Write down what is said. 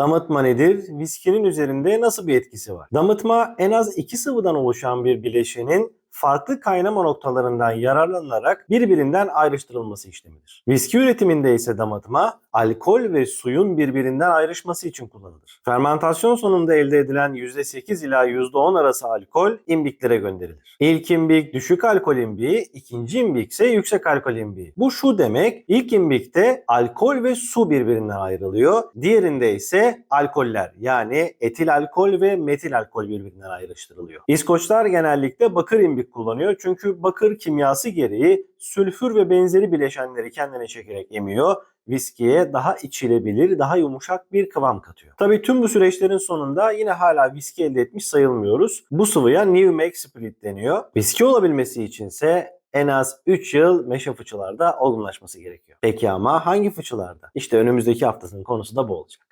Damıtma nedir? Viskinin üzerinde nasıl bir etkisi var? Damıtma en az iki sıvıdan oluşan bir bileşenin farklı kaynama noktalarından yararlanarak birbirinden ayrıştırılması işlemidir. Viski üretiminde ise damıtma alkol ve suyun birbirinden ayrışması için kullanılır. Fermentasyon sonunda elde edilen %8 ila %10 arası alkol imbiklere gönderilir. İlk imbik düşük alkol imbiği, ikinci imbik ise yüksek alkol imbiği. Bu şu demek, ilk imbikte alkol ve su birbirinden ayrılıyor. Diğerinde ise alkoller yani etil alkol ve metil alkol birbirinden ayrıştırılıyor. İskoçlar genellikle bakır imbik kullanıyor çünkü bakır kimyası gereği sülfür ve benzeri bileşenleri kendine çekerek emiyor viskiye daha içilebilir, daha yumuşak bir kıvam katıyor. Tabii tüm bu süreçlerin sonunda yine hala viski elde etmiş sayılmıyoruz. Bu sıvıya New Make Spirit deniyor. Viski olabilmesi içinse en az 3 yıl meşe fıçılarda olgunlaşması gerekiyor. Peki ama hangi fıçılarda? İşte önümüzdeki haftasının konusu da bu olacak.